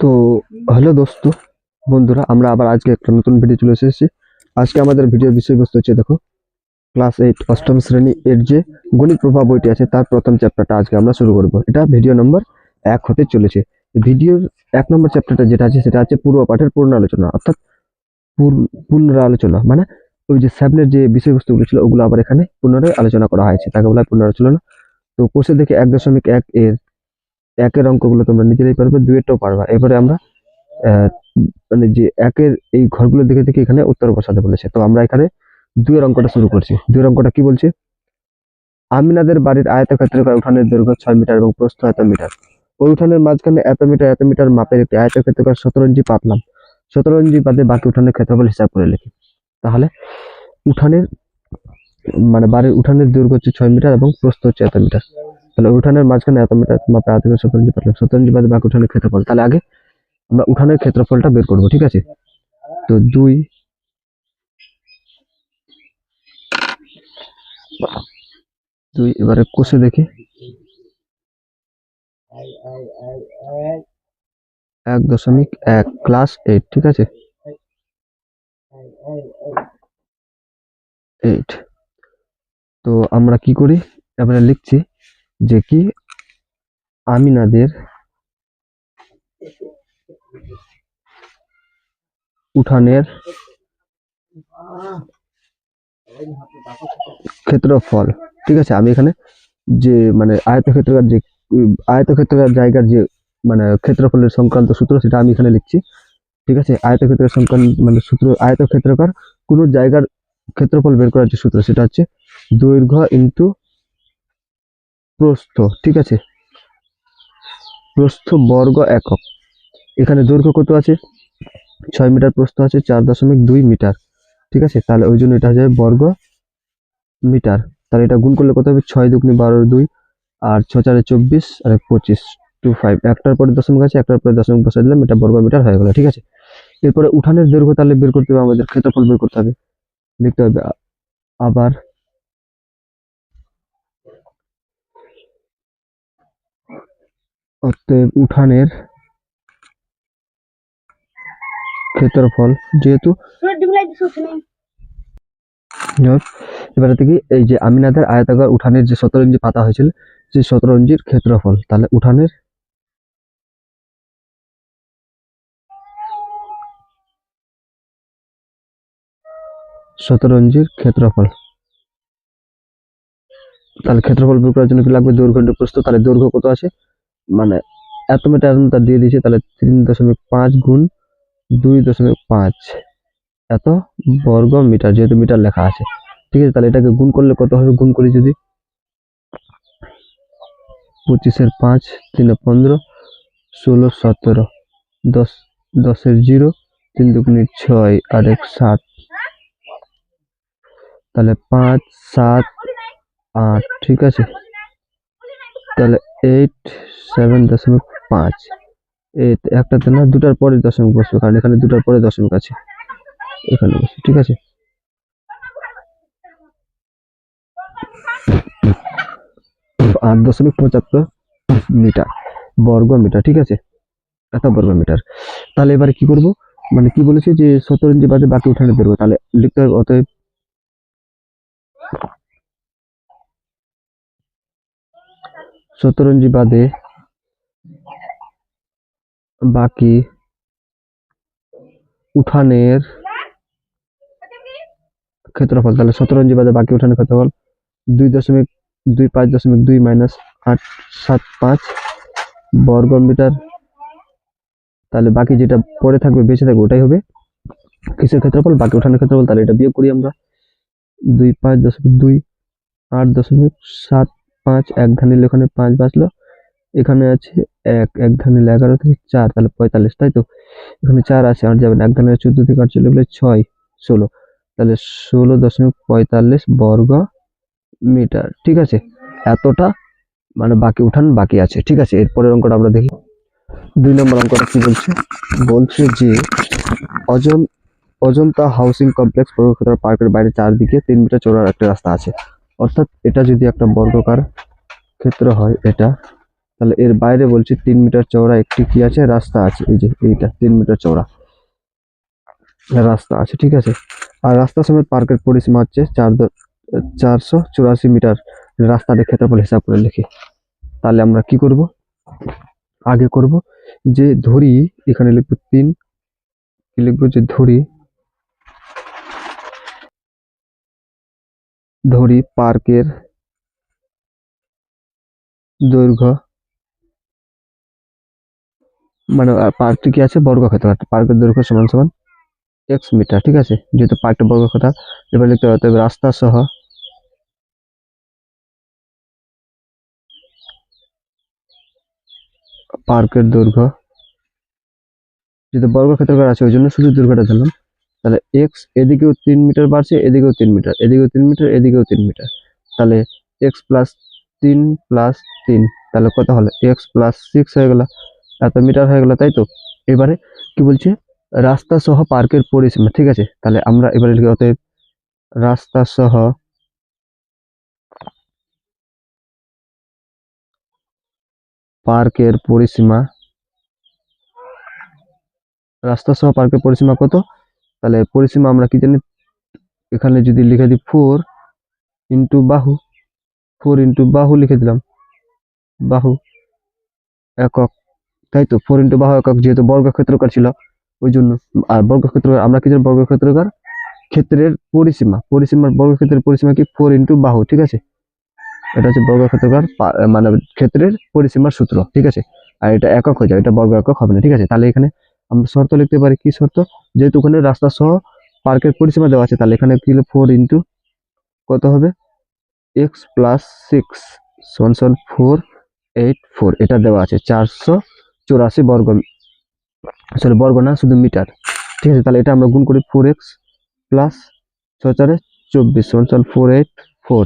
তো হ্যালো দোস্ত, বন্ধুরা, আমরা আবার আজকে একটা নতুন ভিডিও চলে এসেছি। আজকে আমাদের ভিডিওর বিষয়বস্তু হচ্ছে, দেখো ক্লাস এইট অষ্টম শ্রেণি এর যে গণিত প্রভাব বইটি আছে, তার প্রথম চ্যাপ্টারটা আজকে আমরা শুরু করব। এটা ভিডিও নম্বর এক হতে চলেছে। ভিডিওর এক নম্বর চ্যাপ্টারটা যেটা আছে, সেটা হচ্ছে পূর্ব পাঠের পূর্ণ আলোচনা অর্থাৎ পুনরালোচনা মানে ওই যে স্যাবনের যে বিষয়বস্তুগুলো ছিল, ওগুলো আবার এখানে পুনরায় আলোচনা করা হয়েছে, তাকে বলা হয় পুনরালোচনা। তো কোর্সে দেখে এক দশমিক এক এর একের অঙ্কগুলো তোমরা নিজেরাই পারবে দুয়েরটাও পারবা। এবারে আমরা মানে যে একের এই ঘরগুলো দেখে দেখে এখানে উত্তর বসাতে বলেছে। তো আমরা এখানে দুয়ের অঙ্কটা শুরু করছি। দুয়ের অঙ্কটা কি বলছে? আমিনাদের বাড়ির আয়তক্ষেত্রাকার উঠানের দৈর্ঘ্য ছয় মিটার এবং প্রস্থ এত মিটার। ওই উঠানের মাঝখানে এত মিটার এত মিটার মাপের একটি আয়তক্ষেত্রাকার শতরঞ্জি পাতলাম। শতরঞ্জি বাদে বাকি উঠানের ক্ষেত্রফল হিসাব করে লিখি। তাহলে উঠানের মানে বাড়ির উঠানের দৈর্ঘ্য হচ্ছে ছয় মিটার এবং প্রস্থ হচ্ছে এত মিটার। তাহলে উঠানের মাঝখানে এত মিটার মাপে আয়তক্ষেত্র শতরঞ্জি পাতলাম শতরঞ্জি বাদে বাকি উঠানের ক্ষেত্রফল। তাহলে আগে আমরা উঠানের ক্ষেত্রফলটা বের করব, ঠিক আছে? তো দুই দুই, এবারে কষে দেখি। এক দশমিক এক ক্লাস এইট ঠিক আছে? এইট তো আমরা কি করি? এবারে লিখছি যে কি? আমিনাদের উঠানের ক্ষেত্রফল, ঠিক আছে? আমি এখানে যে মানে আয়তক্ষেত্রাকার যে, আয়তক্ষেত্রাকার জায়গার যে মানে ক্ষেত্রফলের সংক্রান্ত সূত্র, সেটা আমি এখানে লিখছি, ঠিক আছে? আয়তক্ষেত্রের সংক্রান্ত মানে সূত্র, আয়তক্ষেত্রাকার কোনো জায়গার ক্ষেত্রফল বের করার যে সূত্র, সেটা হচ্ছে দৈর্ঘ্য ইন্টু প্রস্থ, ঠিক আছে? প্রস্থ বর্গ একক। এখানে দৈর্ঘ্য কত আছে? ছয় মিটার প্রস্থ আছে, চার দশমিক দুই মিটার। ঠিক আছে? তাহলে ওই জন্য এটা হয়ে বর্গ মিটার। তাহলে এটা গুণ করলে কত হবে? ছয় দুগুনি বারো দুই আর ছ চারে চব্বিশ আর পঁচিশ টু ফাইভ একটার পরে দশমিক আছে, একটার পরে দশমিক বসাই দিলাম, এটা বর্গ মিটার হয়ে গেল, ঠিক আছে? এরপরে উঠানের দৈর্ঘ্য তাহলে বের করতে হবে, আমাদের ক্ষেত্রফল বের করতে হবে। লিখতে হবে আবার অতএব উঠানের ক্ষেত্রফল যেহেতু এবারে থেকে এই যে আমিনাদের আয়তাকার উঠানের যে শতরঞ্জি পাতা হয়েছিল, সেই শতরঞ্জির ক্ষেত্রফল। তাহলে উঠানের শতরঞ্জির ক্ষেত্রফল। তাহলে ক্ষেত্রফল বের করার জন্য কি লাগবে? দৈর্ঘ্য প্রস্থ তাহলে দৈর্ঘ্য কত আছে? মানে এত মিটার মিটার দিয়ে দিয়েছে, তাহলে তিন দশমিক পাঁচ গুণ দুই দশমিক পাঁচ। এত বর্গ মিটার যেহেতু মিটার লেখা আছে। ঠিক আছে, তাহলে এটাকে গুণ করলে কত হবে? গুণ করি যদি পঁচিশের পাঁচ, তিনে পনেরো, ষোলো, সতেরো, দশ, দশের জিরো, তিন দুগুনি ছয়, আর এক সাত। তাহলে পাঁচ, সাত, আট, ঠিক আছে? তাহলে এইট সেভেন দশমিক পাঁচ। একটাতে না দুটার পরে দশমিক বসবে, কারণ এখানে দুটার পরে দশমিক আছে। এখানে বসবে, ঠিক আছে? আট দশমিক পঁচাত্তর মিটার, বর্গ মিটার, ঠিক আছে? এত বর্গ মিটার। তাহলে এবারে কি করব? মানে কি বলেছে যে সতেরো ইঞ্চি বাদে বাকি উঠানে বেরোবে। তাহলে লিখতে হবে, অতএব সতেরো ইঞ্চি বাদে বাকি উঠানের ক্ষেত্রফল, তাহলে সতেরো ইঞ্চি বাদে বাকি উঠানের ক্ষেত্রফল দুই দশমিক দুই পাঁচ দশমিক দুই মাইনাস আট সাত পাঁচ বর্গ মিটার তাহলে বাকি যেটা পরে থাকবে, বেঁচে থাকবে, ওটাই হবে কিসের ক্ষেত্রফল? বাকি উঠানের ক্ষেত্রফল, তাহলে এটা বিয়োগ করি আমরা। দুই পাঁচ দশমিক দুই আট দশমিক সাত পাঁচ, এক ধানিলে ওখানে পাঁচ বাঁচলো। এখানে আছে এক এক ধানিলে এগারো থেকে চার, তাহলে পঁয়তাল্লিশ, তাই তো? এখানে চার আছে, আর যাবেন এক ধানিলে চোদ্দ থেকে আট চলে গেলে ছয়, ষোলো। তাহলে ষোলো দশমিক পঁয়তাল্লিশ বর্গ মিটার, ঠিক আছে? এতটা মানে বাকি উঠান বাকি আছে, ঠিক আছে? এরপরের অঙ্কটা আমরা দেখি। দুই নম্বর অঙ্কটা কি বলছে? বলছে যে অজন, অজন্তা হাউসিং কমপ্লেক্স পার্কের বাইরে চারদিকে তিন মিটার চৌড়ার একটা রাস্তা আছে। অর্থাৎ এটা যদি একটা বর্গকার ক্ষেত্র হয় এটা, তাহলে এর বাইরে বলছি তিন মিটার চওড়া একটি কি আছে? রাস্তা আছে। এই যে এইটা, তিন মিটার চওড়া। রাস্তা আছে, ঠিক আছে? আর রাস্তা সমেত পার্কের পরিসীমা হচ্ছে চার চারশো চুরাশি মিটার। রাস্তার ক্ষেত্রফল হিসাব করে লিখি। তাহলে আমরা কি করব? আগে করব যে ধরি, এখানে লিখব তিন লিখব? যে ধরি ধরি পার্কের দৈর্ঘ্য। মানে পার্কটি কি আছে? বর্গক্ষেত্র পার্কের দৈর্ঘ্য সমান সমান এক্স মিটার, ঠিক আছে? যেহেতু পার্কটা বর্গক্ষেত্র এবার লিখতে হবে রাস্তা সহ পার্কের দৈর্ঘ্য। যেহেতু বর্গক্ষেত্রকার আছে, ওই জন্য শুধু দৈর্ঘ্যটা দিলাম তাহলে এক্স এদিকেও তিন মিটার বাড়ছে, এদিকেও তিন মিটার, এদিকেও তিন মিটার, এদিকেও তিন মিটার। তাহলে এক্স প্লাস তিন প্লাস তিন, তাহলে কত হলো? এক্স প্লাস সিক্স হয়ে গেল, এত মিটার হয়ে গেল, তাই তো? এবারে কি বলছে? রাস্তা সহ পার্কের পরিসীমা, ঠিক আছে? তাহলে আমরা এবারে লিখি, অতএব রাস্তা সহ পার্কের পরিসীমা, রাস্তা সহ পার্কের পরিসীমা কত? তাহলে পরিসীমা আমরা কি জানি? এখানে যদি লিখে দিই ফোর ইন্টু বাহু ফোর ইন্টু বাহু লিখে দিলাম। বাহু একক, তাই তো? ফোর ইন্টু বাহু একক যেহেতু বর্গক্ষেত্রকার ছিল, ওই জন্য আর বর্গক্ষেত্র, আমরা কি জানি বর্গক্ষেত্রকার? ক্ষেত্রের পরিসীমা, পরিসীমার বর্গক্ষেত্রের পরিসীমা কি? ফোর ইন্টু বাহু, ঠিক আছে? এটা হচ্ছে বর্গক্ষেত্রকার মানে ক্ষেত্রের পরিসীমার সূত্র, ঠিক আছে? আর এটা একক হয়ে যায়, এটা বর্গ একক হবে না, ঠিক আছে? তাহলে এখানে আমরা শর্ত লিখতে পারি, কি শর্ত? যেহেতু ওখানে রাস্তা সহ পার্কের পরিসীমা দেওয়া আছে, তাহলে এখানে কি ফোর ইন্টু কত হবে? এক্স প্লাস সিক্স সমান সমান ফোর এইট ফোর এটা দেওয়া আছে চারশো চুরাশি বর্গ সরি বর্গ না, শুধু মিটার ঠিক আছে, তাহলে এটা আমরা গুণ করি ফোর এক্স প্লাস ছ চারে চব্বিশ, সমান সমান four eight four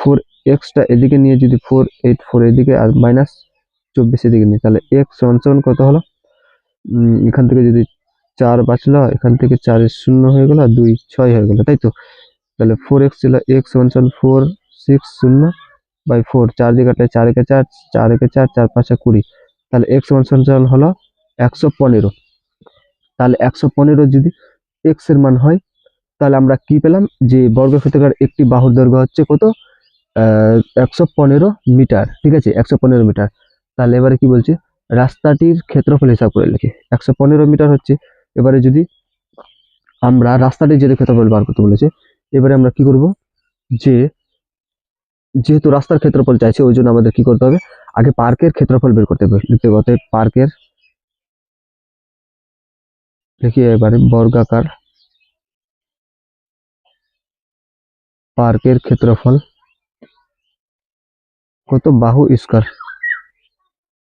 four extra এদিকে নিয়ে যদি ফোর এইট ফোর এদিকে আর মাইনাস চব্বিশ এদিকে নিয়ে তাহলে এক্স সমান কত হলো? উম, এখান থেকে যদি চার বাঁচলো এখান থেকে চারের শূন্য হয়ে গেল দুই ছয় হয়ে গেল তাই তো? তাহলে ফোর এক্স ছিল এক্স সমান সমান ফোর সিক্স শূন্য বাই ফোর চার দিকে কাটলে চার একে চার চার একে চার চার পাঁচে কুড়ি। তাহলে এক্স সমান সমান হলো একশো পনেরো। তাহলে একশো পনেরো যদি এক্সের মান হয় তাহলে আমরা কি পেলাম? যে বর্গক্ষেত্রকার একটি বাহুর দৈর্ঘ্য হচ্ছে কত? একশো পনেরো মিটার ঠিক আছে? একশো পনেরো মিটার। তাহলে এবারে কি বলছে? রাস্তাটির ক্ষেত্রফল হিসাব করে লিখি। একশো পনেরো মিটার হচ্ছে। এবারে যদি আমরা রাস্তাটির যেহেতু ক্ষেত্রফল বার করতে বলেছে, এবারে আমরা কি করব? যে যেহেতু রাস্তার ক্ষেত্রফল চাইছে, ওই জন্য আমাদের কি করতে হবে? আগে পার্কের ক্ষেত্রফল বের করতে হবে। লিখতে হবে পার্কের দেখি এবারে বর্গাকার পার্কের ক্ষেত্রফল কত? বাহু স্কয়ার।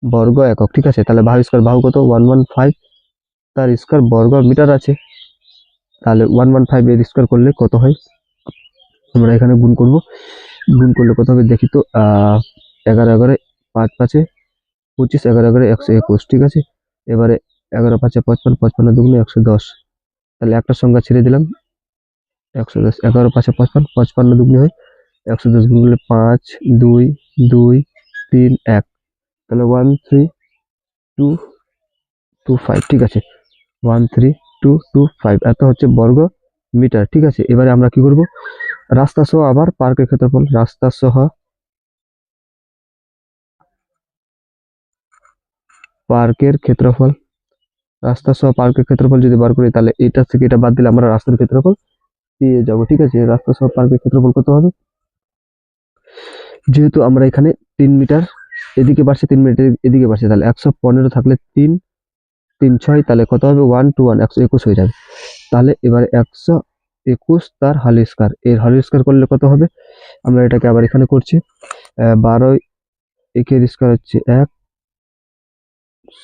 বর্গ একক, ঠিক আছে? তাহলে বাহু স্কোয়ার বাহু কত? ওয়ান ওয়ান ফাইভ তার স্কয়ার বর্গ মিটার আছে। তাহলে ওয়ান ওয়ান ফাইভ এর স্কয়ার করলে কত হয়? আমরা এখানে গুণ করব। গুণ করলে কত হবে? দেখি তো এগারো এগারো পাঁচ পাঁচে পঁচিশ, এগারো এগারো একশো একুশ, ঠিক আছে? এবারে এগারো পাঁচে পঁচপান্ন পঁচপান্ন দুগুণে একশো দশ। তাহলে একটা সংখ্যা ছেড়ে দিলাম। একশো দশ, এগারো পাঁচে পঁচপান্ন পঁচপান্ন দুগুণে হয়। একশো দশ গুণ করলে পাঁচ, দুই দুই, তিন, এক। তাহলে one three two two five ঠিক আছে। One three two two five এত হচ্ছে বর্গ মিটার, ঠিক আছে? এবারে আমরা কি করব? রাস্তা সহ আবার পার্কের ক্ষেত্রফল, রাস্তা সহ পার্কের ক্ষেত্রফল, রাস্তা সহ পার্কের ক্ষেত্রফল যদি বার করি, তাহলে এটা থেকে এটা বাদ দিলে আমরা রাস্তার ক্ষেত্রফল পেয়ে যাব, ঠিক আছে? রাস্তা সহ পার্কের ক্ষেত্রফল কত হবে? যেহেতু আমরা এখানে তিন মিটার এদিকে বাড়ছে তিন মিটার এদিকে বাড়ছে তাহলে একশো পনেরো থাকলে তিন তিন ছয় তাহলে কত হবে? ওয়ান টু ওয়ান একশো একুশ হয়ে যাবে। তাহলে এবারে একশো একুশ তার হল স্কয়ার। এর হল স্কয়ার করলে কত হবে? আমরা এটাকে আবার এখানে করছি। বারো একের স্কয়ার হচ্ছে এক,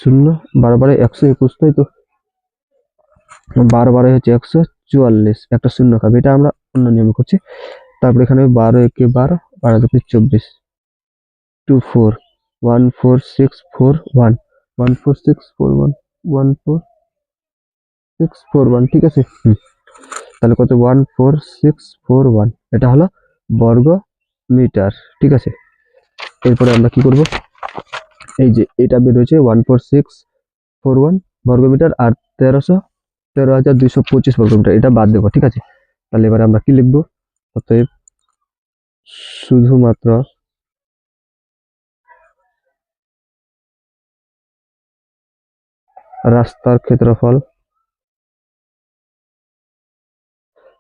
শূন্য, বারো বারো একশো একুশ, তাই তো? বারো বারো হচ্ছে একশো চুয়াল্লিশ, একটা শূন্য খাবে। এটা আমরা অন্য নিয়মে করছি। তারপর এখানে বারো একে বারো বারো দুপুর চব্বিশ two four one four six four one one four six four one one four six four one ঠিক আছে? তাহলে কত? One four six four one এটা হলো বর্গ মিটার ঠিক আছে? এরপরে আমরা কি করব? এই যে এটা বেরোচ্ছে one four six four one বর্গমিটার আর তেরোশো, তেরো হাজার দুইশো পঁচিশ বর্গমিটার, এটা বাদ দেবো, ঠিক আছে? তাহলে এবারে আমরা কি লিখব? অতএব শুধুমাত্র রাস্তার ক্ষেত্রফল।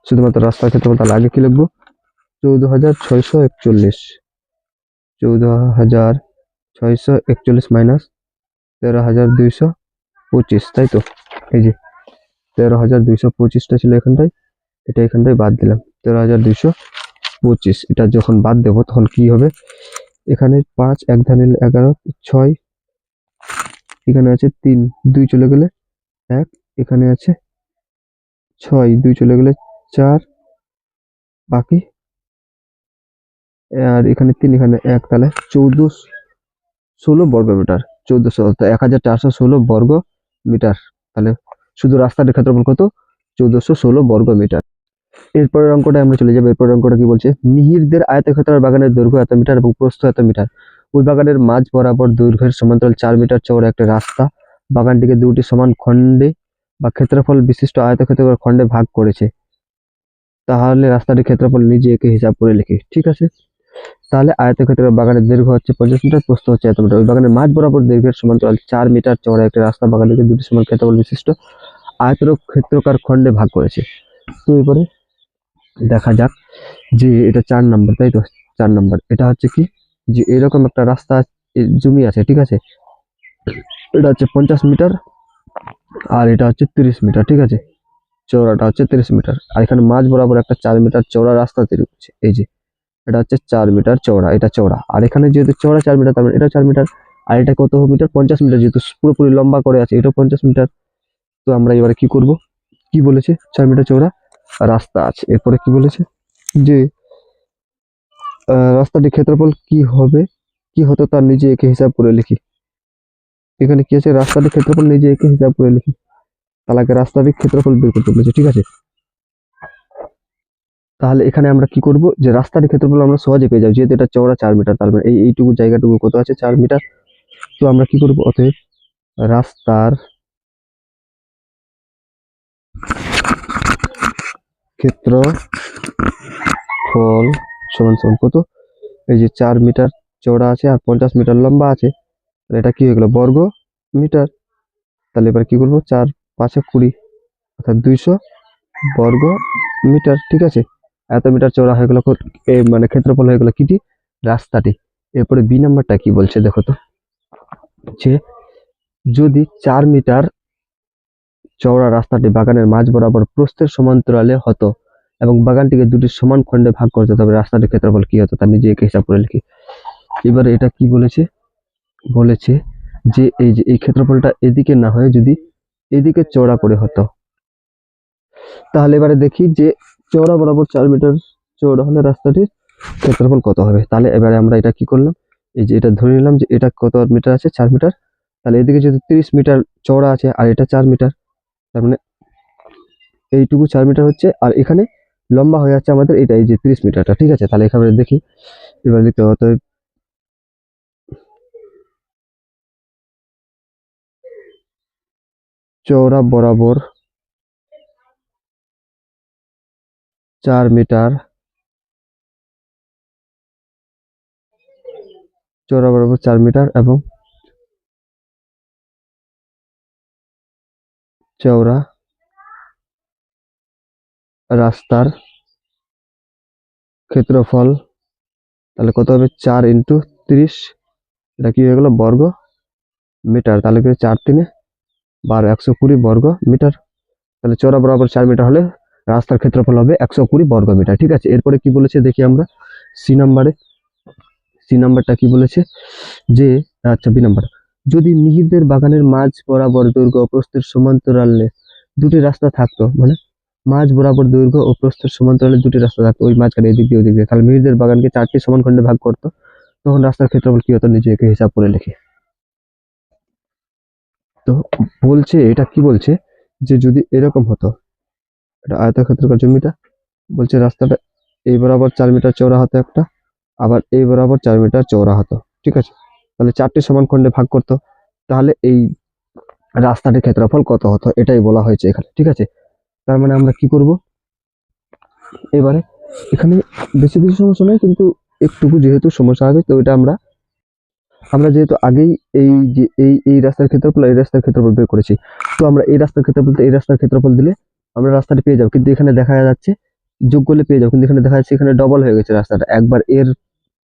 শুধুমাত্র রাস্তার ক্ষেত্রফল তাহলে আগে কি লিখব? চৌদ্দ হাজার ছয়শো একচল্লিশ। চৌদ্দ হাজার ছয়শো একচল্লিশ মাইনাস তেরো হাজার দুইশো পঁচিশ, তাই তো? এই যে তেরো হাজার দুইশো পঁচিশটা ছিল এখানটায়, এটা এখানটায় বাদ দিলাম। তেরো হাজার দুইশো পঁচিশ, এটা যখন বাদ দেবো তখন কি হবে? এখানে পাঁচ, এক ধানে এগারো, ছয় এখানে আছে তিন, দুই চলে গেলে এক, এখানে আছে ছয়, দুই চলে গেলে চার, বাকি? আর এখানে তিন, এখানে এক, তাহলে চৌদ্দ ষোলো বর্গ মিটার। চৌদ্দশো এক হাজার চারশো ষোলো বর্গ মিটার। তাহলে শুধু রাস্তাটির ক্ষেত্রফল কত? চৌদ্দশো ষোলো বর্গ মিটার। এরপরের অঙ্কটা আমরা চলে যাব। এরপরের অঙ্কটা কি বলছে? মিহিরদের আয়তক্ষেত্রার বাগানের দৈর্ঘ্য এত মিটার এবং প্রস্থ এত মিটার। ওই বাগানের মাঝ বরাবর দৈর্ঘ্যের সমান্তরাল চার মিটার চওড়া একটা রাস্তা। বাগানটিকে দুটি সমান খণ্ডে বা ক্ষেত্রফল বিশিষ্ট আয়তক্ষেত্রাকার খণ্ডে ভাগ করেছে। তাহলে রাস্তাটির ক্ষেত্রফল নিজে একে হিসাব করে লিখি, ঠিক আছে? তাহলে আয়তক্ষেত্রের বাগানের দৈর্ঘ্য হচ্ছে পঞ্চাশ মিটার, প্রস্থ হচ্ছে এত মিটার। ওই বাগানের মাঝ বরাবর দৈর্ঘ্যের সমান্তরাল চার মিটার চওড়া একটা রাস্তা, বাগানটিকে দুটি সমান ক্ষেত্রফল বিশিষ্ট আয়তর ক্ষেত্রকার খণ্ডে ভাগ করেছে। তো এবারে দেখা যাক যে এটা চার নাম্বার, তাই তো? চার নাম্বার। এটা হচ্ছে কি? যে এরকম একটা রাস্তা জমি আছে, ঠিক আছে? এটা হচ্ছে পঞ্চাশ মিটার আর এটা হচ্ছে তিরিশ মিটার, ঠিক আছে? চওড়াটা হচ্ছে তিরিশ মিটার আর এখানে মাঝ বরাবর একটা চার মিটার চওড়া রাস্তা তৈরি করছে, এই যে। এটা হচ্ছে চার মিটার চওড়া, এটা চওড়া। আর এখানে যেহেতু চওড়া চার মিটার, তার মানে এটা চার মিটার আর এটা কত মিটার? পঞ্চাশ মিটার, যেহেতু পুরোপুরি লম্বা করে আছে এটা পঞ্চাশ মিটার। তো আমরা এবারে কি করব? কি বলেছে? চার মিটার চওড়া রাস্তা আছে। এরপরে কি বলেছে? যে রাস্তাটির ক্ষেত্রফল কি হবে? কি হতো তার নিজে একে হিসাব করে লিখি। এখানে কি আছে? রাস্তাটির ক্ষেত্রফল নিজে একে হিসাব করে লিখি। তাহলে আগে রাস্তাটির ক্ষেত্রফল বের করতে বলেছে, ঠিক আছে? তাহলে এখানে আমরা কি করব? যে রাস্তাটির ক্ষেত্রফল আমরা সহজে পেয়ে যাব, যেহেতু এটা চওড়া চার মিটার, তার মানে এই এইটুকু জায়গাটুকু কত আছে? চার মিটার। তো আমরা কি করব? অতএব রাস্তার ক্ষেত্রফল সমান সমান কত? এই যে চার মিটার চওড়া আছে আর পঞ্চাশ মিটার লম্বা আছে, তাহলে এটা কি হয়ে গেল? বর্গ মিটার। তাহলে এবার কি করব? চার পাঁচে কুড়ি, অর্থাৎ দুইশো বর্গ মিটার, ঠিক আছে? এত মিটার চওড়া হয়ে গেল এ মানে ক্ষেত্রফল হয়ে গেল কিটি? রাস্তাটি। এরপরে বি নাম্বারটা কি বলছে দেখো তো। যে যদি চার মিটার চওড়া রাস্তাটি বাগানের মাঝ বরাবর প্রস্থের সমান্তরালে হতো এবং বাগানটিকে দুটি সমান খণ্ডে ভাগ করতে তবে রাস্তাটির ক্ষেত্রফল কি হতো তার নিজে একে হিসাব করে লিখি। এবারে এটা কি বলেছে? বলেছে যে এই যে, এই ক্ষেত্রফলটা এদিকে না হয়ে যদি এদিকে চওড়া করে হতো। তাহলে এবারে দেখি যে চওড়া বরাবর চার মিটার চওড়া হলে রাস্তাটির ক্ষেত্রফল কত হবে? তাহলে এবারে আমরা এটা কি করলাম? এই যে এটা ধরে নিলাম যে এটা কত মিটার আছে? চার মিটার। তাহলে এদিকে যদি তিরিশ মিটার চওড়া আছে আর এটা চার মিটার, তার মানে এইটুকু চার মিটার হচ্ছে। আর এখানে লম্বা হয়ে যাচ্ছে আমাদের, এটা এই যে তিরিশ মিটারটা, ঠিক আছে? তাহলে এখানে দেখি। এবার লিখতে অতএব চওড়া বরাবর চার মিটার। চওড়া বরাবর চার মিটার এবং চওড়া রাস্তার ক্ষেত্রফল, তাহলে কত হবে? চার ইন্টু তিরিশ। এটা কি হয়ে গেল? বর্গ মিটার। তাহলে কি চার তিনে বারো, একশো কুড়ি বর্গ মিটার। তাহলে চওড়া বরাবর চার মিটার হলে রাস্তার ক্ষেত্রফল হবে একশো কুড়ি বর্গ মিটার। ঠিক আছে? এরপরে কি বলেছে দেখি আমরা সি নাম্বারে। সি নাম্বারটা কি বলেছে? যে আচ্ছা বি নাম্বার। যদি মিহিরদের বাগানের মাঝ বরাবর দৈর্ঘ্য ও প্রস্থের সমান্তরালে দুটি রাস্তা থাকতো মানে মাঝ বরাবর দৈর্ঘ্য ও প্রস্থের সমান্তরালে দুটি রাস্তা থাকতো ওই মাঝখানে এদিক দিয়ে, ওদিক দিয়ে। তাহলে মিহিরদের বাগানকে চারটি সমান খণ্ডে ভাগ করতো। তখন রাস্তার ক্ষেত্রফল কি হতো? নিজেকে হিসাব করে লিখে। তো বলছে, এটা কি বলছে? যে যদি এরকম হতো, এটা আয়তক্ষেত্রকার জমিটা, বলছে রাস্তাটা এই বরাবর চার মিটার চওড়া হতো একটা, আবার এই বরাবর চার মিটার চওড়া হতো। ঠিক আছে? তাহলে চারটি সমান খণ্ডে ভাগ করতো। তাহলে এই রাস্তাটির ক্ষেত্রফল কত হতো? এটাই বলা হয়েছে এখানে। ঠিক আছে? তার মানে আমরা কি করব? এবারে, এখানে বেশি বেশি সমস্যা নয় কিন্তু একটুকু যেহেতু সমস্যা হবে তো এটা আমরা আমরা যেহেতু আগেই এই যে, এই এই রাস্তার ক্ষেত্রফল, এই রাস্তার ক্ষেত্রফল বের করেছি। তো আমরা এই রাস্তার ক্ষেত্রফল, এই রাস্তার ক্ষেত্রফল দিলে আমরা রাস্তাটা পেয়ে যাব। কিন্তু এখানে দেখা যাচ্ছে, যোগ করলে পেয়ে যাব। কিন্তু এখানে দেখা যাচ্ছে এখানে ডবল হয়ে গেছে রাস্তাটা। একবার এর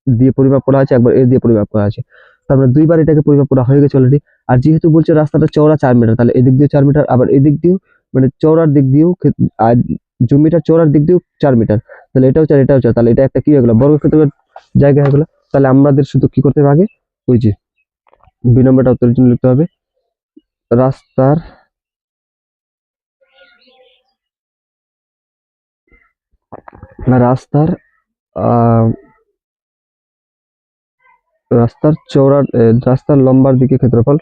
দিয়ে পরিমাপ করা আছে একবার এর দিয়ে পরিমাপ করা আছে তার মানে দুইবার এটাকে পরিমাপ করা হয়ে গেছে অলরেডি আর যেহেতু বলছে রাস্তাটা চওড়া চার মিটার তাহলে এদিক দিয়ে চার মিটার আবার এদিক দিয়েও মানে চওড়ার দিক দিয়েও আর জমিটার চওড়ার দিক দিয়েও চার মিটার তাহলে এটাও চার এটাও চার। তাহলে এটা একটা কি হয়ে গেলো? বর্গক্ষেত্রের জায়গা হয়ে গেলো। তাহলে আমাদের শুধু কি করতে হবে আগে? ওই যে দুই নম্বরটা উত্তরের জন্য লিখতে হবে। রাস্তার রাস্তার রাস্তার চওড়ার এ, রাস্তার লম্বার দিকে ক্ষেত্রফল।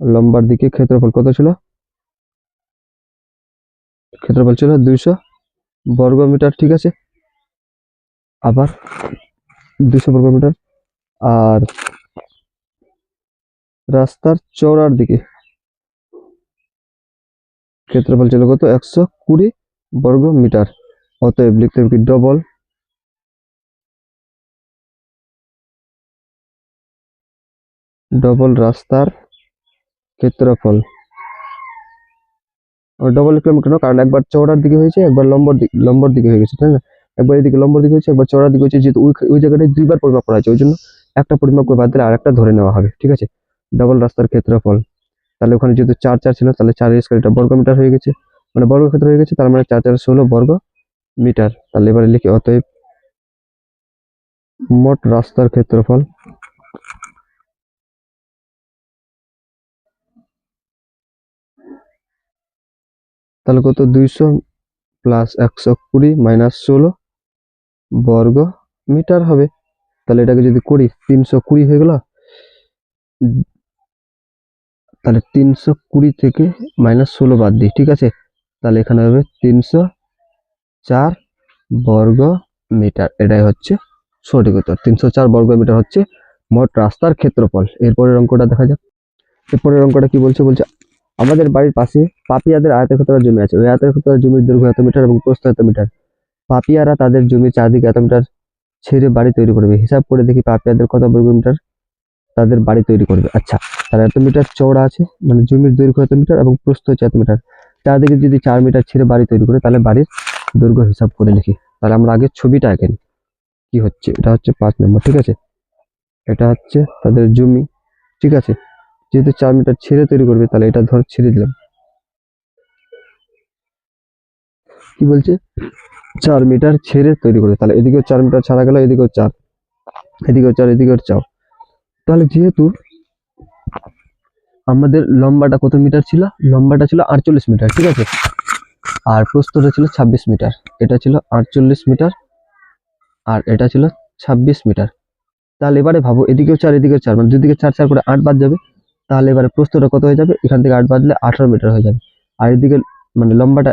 লম্বার দিকে ক্ষেত্রফল কত ছিল? ক্ষেত্রফল ছিল দুইশো বর্গ মিটার ঠিক আছে? আবার দুইশো বর্গ মিটার আর রাস্তার চওড়ার দিকে ক্ষেত্রফল ছিল কত? একশো কুড়ি বর্গ মিটার অতএব লিখতে হবে কি? ডবল ডবল রাস্তার ক্ষেত্রফল। ডবল লিখলাম কেন কারণ একবার চওড়ার দিকে হয়েছে, একবার লম্বর দিকে লম্বর দিকে হয়ে গেছে, তাই না? একবার এদিকে লম্বর দিকে হয়েছে, একবার চওড়ার দিকে হয়েছে, যেহেতু ওই জায়গাটায় দুইবার পরিমাপ করা হয়েছে, ওই জন্য একটা পরিমাপ করে বাদ দিলে আরেকটা ধরে নেওয়া হবে, ঠিক আছে? ডবল রাস্তার ক্ষেত্রফল। তাহলে ওখানে যেহেতু চার চার ছিল, তাহলে চার স্কোয়ার এটা বর্গ মিটার হয়ে গেছে মানে বর্গক্ষেত্র হয়ে গেছে, তার মানে চার চার ষোলো বর্গ মিটার। তাহলে এবারে লিখি, অতএব মোট রাস্তার ক্ষেত্রফল তাহলে কত? দুইশো প্লাস একশো কুড়ি মাইনাস ষোলো বর্গ মিটার হবে। তাহলে এটাকে যদি করি, তিনশো কুড়ি হয়ে গেল? তাহলে তিনশো কুড়ি থেকে মাইনাস ষোলো বাদ দিই, ঠিক আছে? তাহলে এখানে হবে তিনশো চার বর্গ মিটার। এটাই হচ্ছে সঠিক উত্তর। তিনশো চার বর্গ মিটার হচ্ছে মোট রাস্তার ক্ষেত্রফল। এরপরের অঙ্কটা দেখা যাক। এরপরের অঙ্কটা কি বলছে? বলছে আমাদের বাড়ির পাশে পাপিয়াদের আয়তক্ষেত্রার জমি আছে? ওই আয়তক্ষেত্রার জমির দৈর্ঘ্য এত মিটার এবং প্রস্থ এত মিটার। পাপিয়ারা তাদের জমির চারদিকে এত মিটার ছেড়ে বাড়ি তৈরি করবে। হিসাব করে দেখি পাপিয়াদের কত বর্গ মিটার তাদের বাড়ি তৈরি করবে। আচ্ছা তার এত মিটার চওড়া আছে মানে জমির দৈর্ঘ্য এত মিটার এবং প্রস্থ হচ্ছে এত মিটার। চারদিকে যদি চার মিটার ছেড়ে বাড়ি তৈরি করে, তাহলে বাড়ির দৈর্ঘ্য হিসাব করে লিখি তাহলে আমরা আগে ছবিটা আঁকে নিই। কি হচ্ছে? এটা হচ্ছে পাঁচ নম্বর, ঠিক আছে? এটা হচ্ছে তাদের জমি, ঠিক আছে? যেহেতু মিটার ছেড়ে তৈরি করবে, তাহলে এটা ধর ছেড়ে দিলাম। কি বলছে? চার মিটার ছেড়ে তৈরি করবে তাহলে এদিকেও চার মিটার ছাড়া গেল, এদিকেও চার। এদিকেও চার এদিকেও চার তাহলে যেহেতু আমাদের লম্বাটা কত মিটার ছিল? লম্বাটা ছিল আটচল্লিশ মিটার, ঠিক আছে? আর প্রস্থটা ছিল ছাব্বিশ মিটার, এটা ছিল আটচল্লিশ মিটার, আর এটা ছিল ছাব্বিশ মিটার। তাহলে এবারে ভাবো, এদিকেও চার এদিকেও চার মানে দুদিকে চার চার করে আট বাদ যাবে। তাহলে এবারে প্রস্থটা কত হয়ে যাবে? এখান থেকে আট বাদলে আঠারো মিটার হয়ে যাবে। আর এদিকে মানে লম্বাটা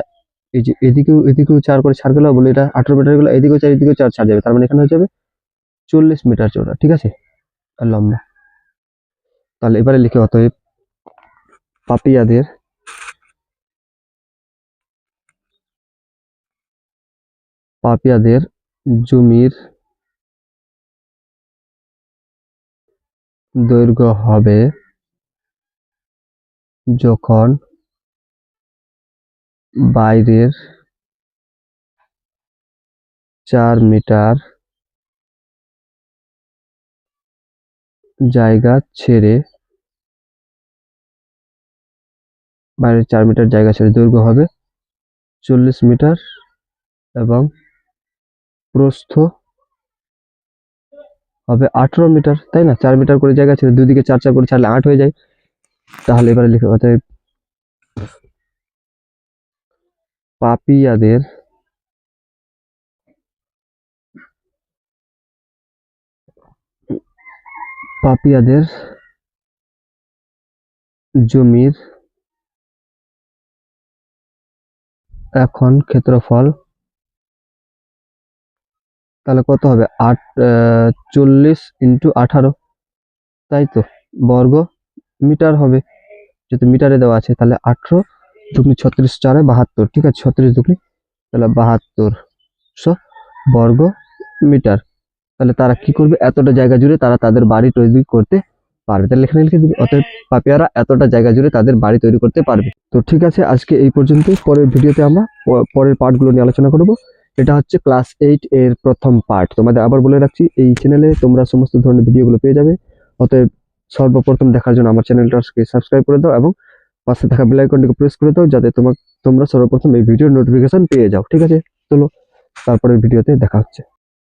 এই যে এদিকেও এদিকেও চার করে ছাড় গেল বলে এটা আঠারো মিটার গেলো এদিকেও চার এদিকেও চার ছাড় যাবে। তার মানে এখানে হয়ে যাবে চল্লিশ মিটার চৌড়া ঠিক আছে? আর লম্বা। তাহলে এবারে লিখে অতএব পাপিয়াদের পাপিয়াদের জমির দৈর্ঘ্য হবে যখন বাইরের চার মিটার জায়গা ছেড়ে বাইরের চার মিটার জায়গা ছেড়ে দৈর্ঘ্য হবে চল্লিশ মিটার এবং প্রস্থ হবে আঠেরো মিটার, তাই না? চার মিটার করে জায়গা ছেড়ে দুদিকে চার চার করে ছাড়লে আট হয়ে যায়। তাহলে এবারে লিখে অতএব পাপিয়াদের পাপিয়াদের জমির এখন ক্ষেত্রফল তাহলে কত হবে? আট চল্লিশ ইন্টু আঠারো, তাই তো? বর্গ মিটার হবে। যদি মিটারে দেওয়া আছে, তাহলে আঠারো দুগুনি ছত্রিশ চারে বাহাত্তর। ঠিক আছে, ছত্রিশ দুগুনি, তাহলে বাহাত্তর শো বর্গ মিটার। তাহলে তারা কি করবে? এতটা জায়গা জুড়ে তারা তাদের বাড়ি তৈরি করতে পারবে। তাহলে এখানে লিখে দিবি, অতএব পাপিয়ারা এতটা জায়গা জুড়ে তাদের বাড়ি তৈরি করতে পারবে। তো ঠিক আছে, আজকে এই পর্যন্তই। পরের ভিডিওতে আমরা পরের পার্টগুলো নিয়ে আলোচনা করব। এটা হচ্ছে ক্লাস এইট এর প্রথম পার্ট তোমাদের আবার বলে রাখছি, এই চ্যানেলে তোমরা সমস্ত ধরনের ভিডিওগুলো পেয়ে যাবে। অতএব সর্বপ্রথম দেখার জন্য আমার চ্যানেলটাকে সাবস্ক্রাইব করে দাও এবং পাশে থাকা বেল প্রেস করে দাও যাতে তোমার তোমরা সর্বপ্রথম এই ভিডিওর নোটিফিকেশন পেয়ে যাও, ঠিক আছে? চলো, তারপরের ভিডিওতে দেখা হচ্ছে।